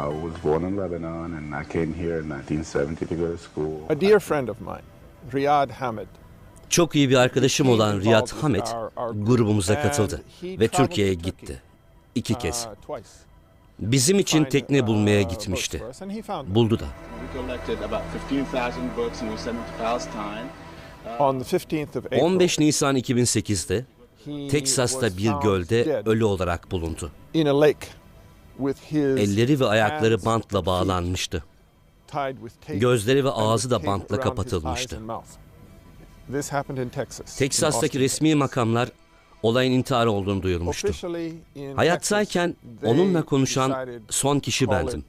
was born in Lebanon and I came here in 1970 to go to school. A dear friend of mine, Riyad Hamid, Çok iyi bir arkadaşım olan Riyad Hamed grubumuza katıldı ve Türkiye'ye gitti. İki kez. uh, Bizim için tekne bulmaya uh, books gitmişti. Buldu da. We collected about 15,000 books and we sent them to Palestine. On the 15th of April, 15 Nisan 2008'de he Teksas'ta bir gölde ölü olarak bulundu. Elleri ve ayakları bantla bağlanmıştı. Gözleri ve ağzı da bantla kapatılmıştı. Teksas'taki resmi makamlar olayın intihar olduğunu duyurmuştu. Hayattayken onunla konuşan son kişi bendim.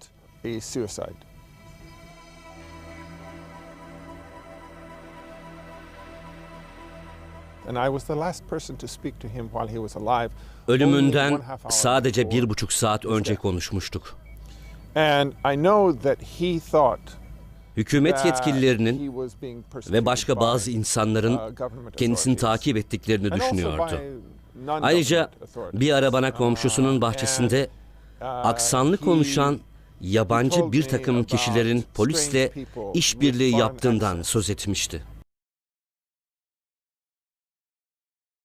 Ölümünden sadece bir buçuk saat önce konuşmuştuk. And I know that he thought Hükümet yetkililerinin ve başka bazı insanların uh, government kendisini takip ettiklerini düşünüyordu. Ayrıca bir ara bana komşusunun Uh, bahçesinde and, uh, aksanlı konuşan yabancı bir takım kişilerin polisle işbirliği yaptığından söz etmişti.